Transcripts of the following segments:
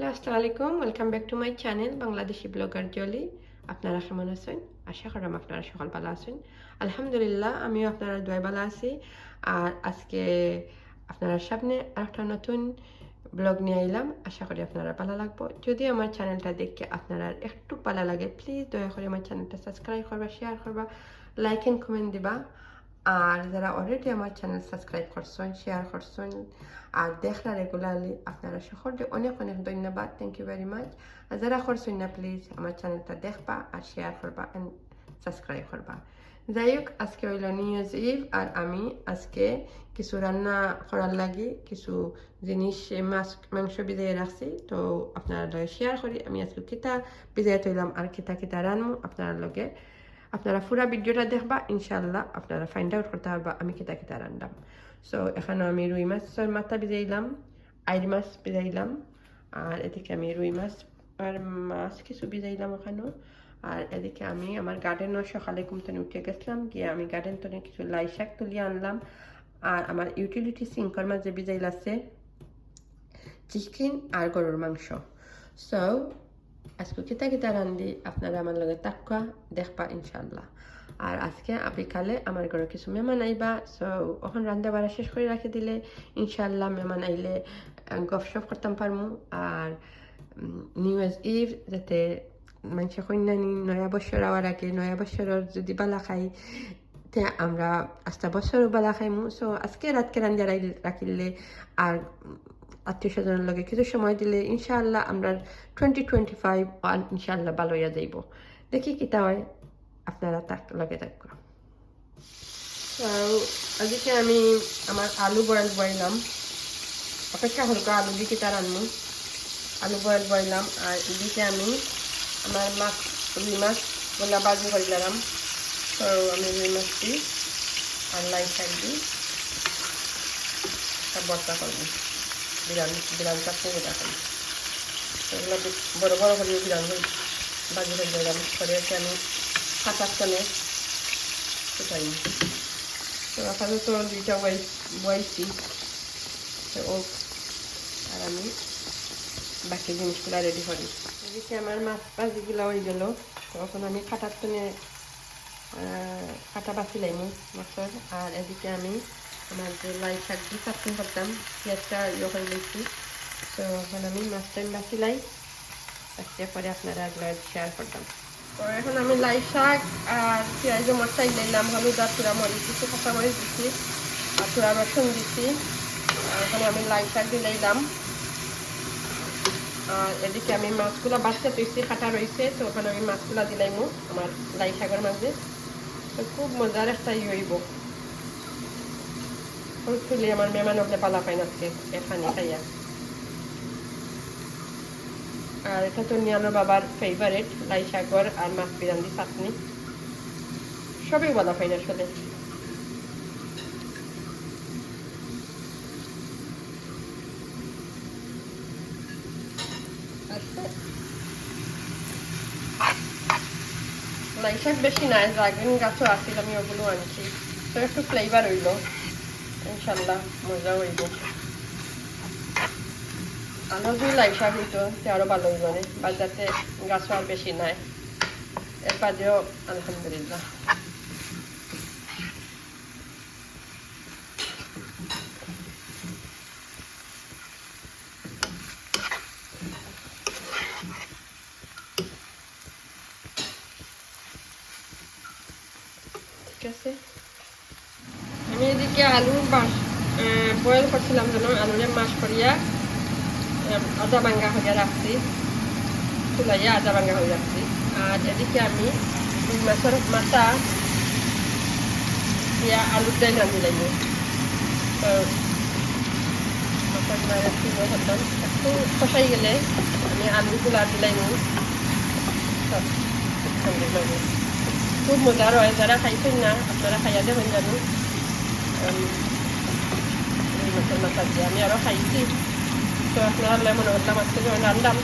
Hello আসসালামু আলাইকুম welcome back to my channel Bangladeshi blogger Jolly আপনারা কেমন আছেন? আশা করাম আপনারা সকাল ভালো আছেন। আলহামদুলিল্লাহ, আমিও আপনারা দোয়া ভালো আছি। আর আজকে আপনারা সামনে একটা নতুন ব্লগ নিয়ে এলাম আশা করি আপনারা ভালো লাগবো। যদি আমার চ্যানেলটা দেখে আপনারা একটু ভালো লাগে প্লিজ দয়া করে আমার চ্যানেলটা সাবস্ক্রাইব করবা শেয়ার করবা লাইক অ্যান্ড কমেন্ট দিবা। আর যারা অলরেডি আমার চ্যানেল সাবস্ক্রাইব করছেন শেয়ার করছেন, আর দেখলা রেগুলারলি আপনারা সকলকে অনেক অনেক ধন্যবাদ। থ্যাংক ইউ ভেরি মাচ আর যারা করছেন না প্লিজ আমার চ্যানেলটা দেখবা আর শেয়ার করবা অ্যান্ড সাবস্ক্রাইব করবা। যাই হোক, আজকে হইল নিউজ ইভ আর আমি আজকে কিছু রান্না করার লাগে, কিছু জিনিস মাছ, মাংস ভিজাই রাখছি। তো আপনার শেয়ার করি। আমি আজকে কিতা ভিজাই তৈলাম আর কিতা কিতা রানমু, আপনার লগে আপনারা পুরা ভিডিওটা দেখবা ইনশাল্লাহ আপনারা ফাইন্ড আউট করতে পারবা, আমি কিতা কিতা রান্নাম। সো এখানে আমি রুই মাছের মাথা ভিজাইলাম আইর মাছ ভিজাইলাম, আর এদিকে আমি রুই মাছ আর মাছ কিছু ভিজাইলাম ওখানেও। আর এদিকে আমি আমার গার্ডেনও সকালে ঘুমতে উঠে গেছিলাম, গিয়ে আমি গার্ডেন তো কিছু লাই শাক তুলিয়ে আনলাম। আর আমার ইউটিলিটি সিঙ্কর মাঝে ভিজাইল আছে চিকেন আর গরুর মাংস। সো আজকে কিতা কিতা রান্ধি আপনারা আমার লগে তাকুয়া দেখবা ইনশাল্লাহ আর আজকে বিকালে আমার ঘরে কিছু মেহমান আইবা সো ওখান রান্না বাড়া শেষ করে রাখি দিলে ইনশাল্লাহ মেহমান আইলে গপসপ করতাম পারমু। আর নিউ ইয়ার্স ইভ যাতে মানুষে কন্যানি নয়া বছর আওয়ার আগে, নয়া বছরের যদি বালা খাই, তে আমরা আস্তা বছরও বালা খাইমু। সো আজকে রাতকে রান্না রাখিলে আর আত্মীয় স্বজনের লগে কিছু সময় দিলে ইনশাআল্লাহ আমরা টোয়েন্টি টোয়েন্টি ফাইভ ওয়ান ইনশাআল্লাহ ভালো হইয়া যাইব। দেখি কিতা হয়, আপনারা তাক লগে থাকব আজকে আমি আমার আলু বয়েল বইলাম। অপেক্ষা হালকা আলু দিয়ে কিতা রান্নু। আলু বয়েল বইলাম, আর এদিকে আমি আমার মাছ, রুই মাছ গোলা বাজি করলাম তো আমি রুই মাছ দিই, আর লাই শাক দিই। বর্তা করব। বিরান বিরান চাটনি করি এগুলো বড় বড় করে বিরান বাজি করে দিলাম করে আমি সাতাশ টনে কোথায় তো আপাতত দুইটা বয়েছি ও আর আমি বাকি জিনিসগুলো রেডি করি। এদিকে আমার মাছ ভাজিগুলো হয়ে গেল। তখন আমি খাটার টনে কাটা বাছি লাইমু মাছের। আর এদিকে আমি আমার যে লাই দিয়ে চাটনি করতাম, পেঁয়াজটা ইয়ে করে দিয়েছি। তো এখন আমি মাছটা বাছি লাই আজকে পরে আপনারা এগুলো শেয়ার করতাম। তো এখন আমি লাই শাক আর পেঁয়াজ মরচাই দিলাম, হলুদ আর চূড়া মরিচ দিচ্ছি কাঁচা মরিচ দিচ্ছি আর চূড়া রসুন দিচ্ছি এখন আমি লাই শাক দিলাম। আর এদিকে আমি মাছগুলো বাচ্চা তুইছি কাটা রয়েছে, তো ওখানে আমি মাছগুলো দিলাইমু আমার লাই শাকের মাঝে। তো খুব মজার একটা ইয়ে হইব। আমার মেহমান পালা পাই নাচকে এখানে খাইয়া আর। এটা তো নিয়ানো বাবার ফেভারেট লাই শাকর আর মাছ চাটনি। সবই বলা পাই না আসলে। লাই শাক বেশি নাই ড্রাগন গাছও আসছিল আমি ওগুলো আনছি। তো একটু ফ্লেভার হইল। ইনশাল্লাহ মজা হইব। আরও দুই লাই শাক হইতো আরও ভালো হইব রে। বাজারতে গাছও আর বেশি নাই। এর বাদেও আলহামদুলিল্লাহ। ঠিক আছে? এদিকে আলু বাস বয়েল করছিলাম যেন আলুরে মাছ করিয়া আদা ভাঙ্গা হয়ে রাখছি চুলাইয়া আদা ভাঙ্গা হয়ে রাখছি আর এদিকে আমি মাছের মাথা দিয়া আলুর ডাল রান্ধি লাগবে। তো একটু কষাই গেলে আমি আলুগুলো আর দিলাই সব খুব মজার হয় যারা খাইছেন না, আপনারা খাইয়া দেবেন জানি আমি আরও খাইছি তো আপনারা মনে করলাম আজকে যখন রান্না আমি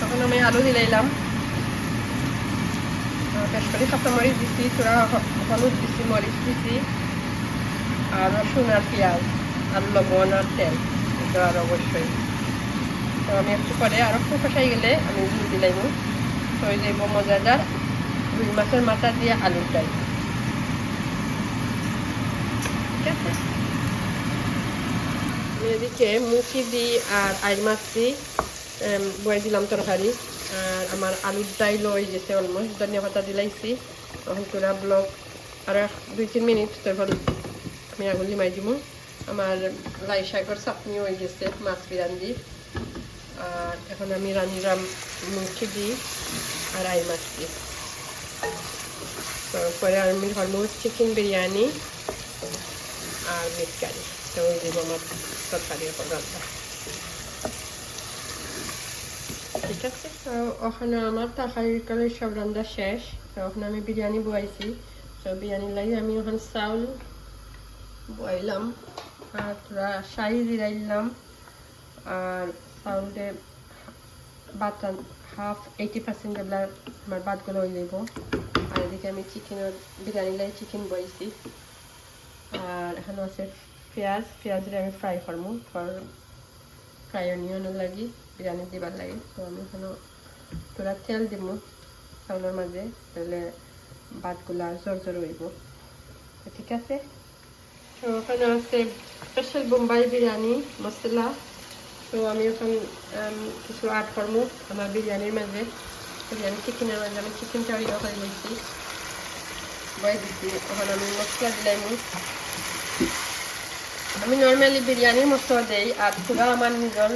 তখন আমি আলু দিলাইলাম বেশ করে কাঁচামরিচ দিছি তোরা হলুদ দিছি মরিচ দিছি আর রসুন আর পেঁয়াজ আর লবণ আর তেল এটা আর অবশ্যই। তো আমি একটু পরে আরও একটু গেলে আমি ঘি দিলাম তো ওই যে মজাদার রুই মাছের মাথা দিয়ে আলুর ডাল। ঠিক আছে? এদিকে মুখি দিই আর আইর মাছ দিই বয়ে দিলাম তরকারি। আর আমার আলুর ডাইল হয়ে গেছে অলমোস্ট ধনিয়া পাতা দিলাইছি তখন তোরা ব্লগ আর দুই, তিন মিনিট তারপর আমি আগুলি মাই দিব আমার লাই শাকের চাটনি হয়ে গেছে, মাছ বিরান্দি আর এখন আমি রান্ধিলাম মুখি দিই আর আই মাছ দিই। তারপরে আমি হলমো চিকেন বিরিয়ানি আর মিট কারি। তো ওই দিব আমার তরকারি রান্না ঠিক আছে, তো ওখানে আমার তরকারির কালে সব রান্না শেষ। তো ওখানে আমি বিরিয়ানি বয়াইছি। তো বিরিয়ানি লাগে আমি ওখানে চাউল বয়াইলাম, আর শাহি জিরাইলাম, আর চাউলতে ভাত হাফ এইটি পার্সেন্ট যেগুলা আমার ভাতগুলো হয়ে যাব আর এদিকে আমি চিকেনের বিরিয়ানি লাগে চিকেন বয়াইছি আর এখানে আছে পেঁয়াজ। পেঁয়াজের আমি ফ্রাই করব ফ্রাই অনিয়নও লাগি, বিরিয়ানি দিবার লাগে। তো আমি এখানে তোরা তেল দিব চাউলের মাঝে, তাহলে ভাতগুলা জোর জোর হইব ঠিক আছে। তো ওখানে আছে স্পেশাল বোম্বাই বিরিয়ানি, মশলা। তো আমি এখন কিছু আড করব আমার বিরিয়ানির মাঝে। বিরিয়ানি চিকেনের মাঝে আমি চিকেন ইয়ে করে দিয়েছি বয়ে দিচ্ছি। ওখানে আমি মশলা দিলাম। আমি নর্মালি বিরিয়ানির মশলা দেই, আর পুরা আমার নিজের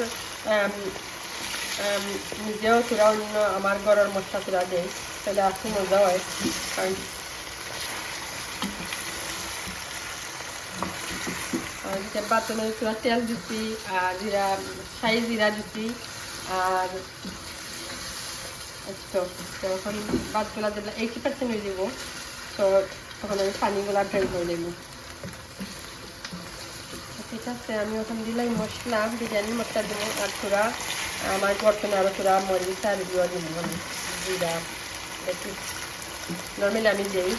নিজেও পুরা অন্য আমার ঘরের মশলা পুরা দেই। তাহলে আসতে মজা হয়। কারণ বাতনে পুরা তেল দিচ্ছি আর জিরা সাই জিরা দিচ্ছি আর তো তখন ভাতগুলা দিলে এইটি পার্সেন্ট হয়ে যাব? তো তখন আমি পানিগুলা ড্রাই করে নেব। ঠিক আছে, আমি ওখানে দিলাই মশলা, বিরিয়ানি, মশলা দিব, আর তোরা আমার বর্তমানে আরও তোরা মরিচ আর দিয়ে দিব। জিরা নর্মালি আমি দিই।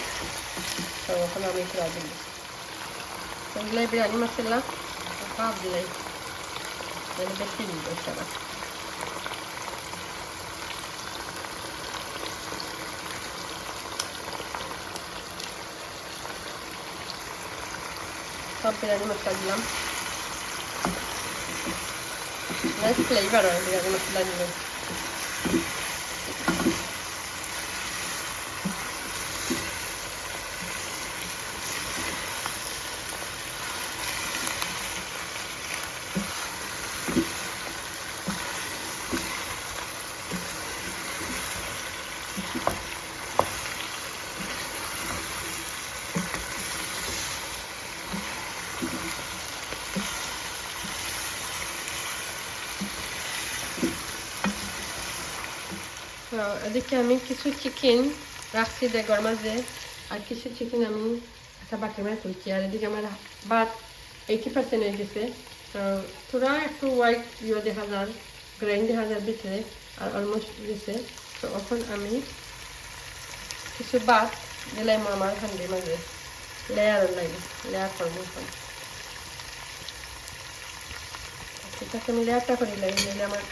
তো ওখানে আমি তোরা দিব। দিলাই বিরিয়ানি মশলা হাফ দিলাই। মানে বেশি দিব সারা সব বিরিয়ানি মশলা দিলাম। নাইস ফ্লেভার হয় বিরিয়ানি মশলা এদিকে আমি কিছু চিকেন রাখছি দেগর মাঝে আর কিছু চিকেন আমি একটা বাটির মাঝে তুলছি। আর এদিকে আমার ভাত এইটি পার্সেন্ট হয়ে গেছে। তোরা একটু হোয়াইট ইয়ে দেখা যার গ্রাইন দেখা যার ভিতরে, আর অলমোস্ট গেছে। তো এখন আমি কিছু ভাত দিলাম আমার হান্ডির মাঝে। লেয়ার লাগে লেয়ার করব এখন। ঠিক আছে, আমি লেয়ারটা করে দিলাম আমার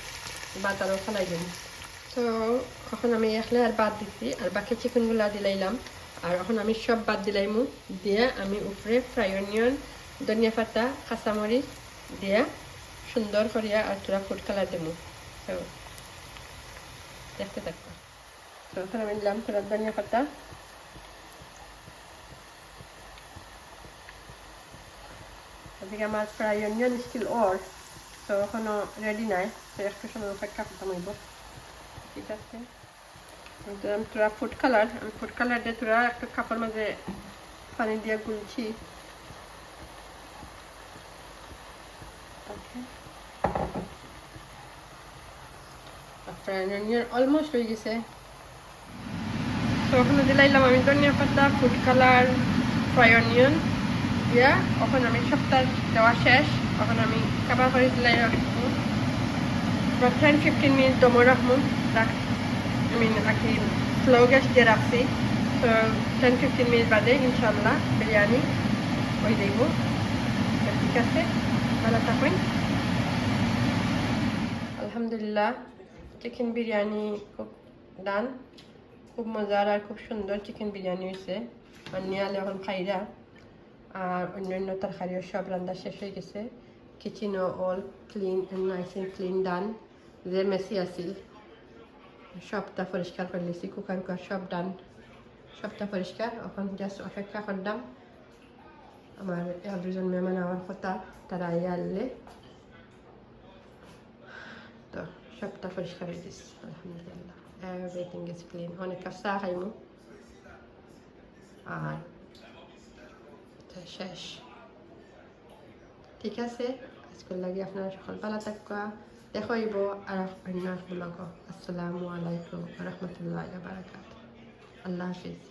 ভাত আরও ফেলাই দেবো। তো এখন আমি এখানে আর বাদ দিচ্ছি আর বাকি চিকেনগুলো দিলাইলাম। আর এখন আমি সব বাদ দিলাইমু। দিয়ে আমি উপরে ফ্রাই অনিয়ন, ধনিয়া পাতা, কাঁচামরিচ দিয়ে সুন্দর করিয়া আর তোরা কালার দেবো দেখতে থাকব তো এখন আমি দিলাম তোরা ধনিয়া পাতা। ওদিকে আমার ফ্রাই অনিয়ন স্টিল অর তো এখনও রেডি নাই। তো একটু সময় অপেক্ষা করতে ঠিক আছে। তোরা ফুড আমি ফুড কালার দিয়ে তোরা পানি দিয়ে গুলছি। অলমোস্ট হয়ে গেছে। তো ওখানে দিলাইলাম আমি ধনিয়া পাতা ফুড কালার ফ্রাই অনিয়ন দিয়া ওখানে আমি সপ্তাহ দেওয়া শেষ। ওখানে আমি কাবার করে দিলাই রাখব। টেন ফিফটিন মিনিট দমো রাখব। রাখ আমি রাখি স্লো গ্যাস দিয়ে রাখছি তো টেন ফিফটিন মিনিট বাদে ইনশাল্লাহ বিরিয়ানি হয়ে যাইব ঠিক আছে ভালো থাকুন আলহামদুলিল্লাহ চিকেন বিরিয়ানি খুব ডান খুব মজার আর খুব সুন্দর চিকেন বিরিয়ানি হয়েছে নিয়ালে এখন খাইরা আর অন্যান্য তরকারিও সব রান্না শেষ হয়ে গেছে কিচেনও all clean nice and clean done যে মেসি আছিল সবটা পরিষ্কার করে লিছি কুকার কুকার সব ডান সবটা পরিষ্কার। এখন জাস্ট অপেক্ষা করলাম। আমার দুজন মেহমান আমার কথা, তারা আইয়া আনলে তো সবটা পরিষ্কার হয়ে গেছে আলহামদুলিল্লাহ। এভরিথিং ইজ ক্লিন অনেক চা খাইমু। আর শেষ। ঠিক আছে। আজকের লাগে আপনারা সকল ভালো থাকা দেখাইব আর অন্য এক ব্লগ। আসসালামু আলাইকুম রহমতুল্লাহ বারাকাত আল্লাহ হাফিজ।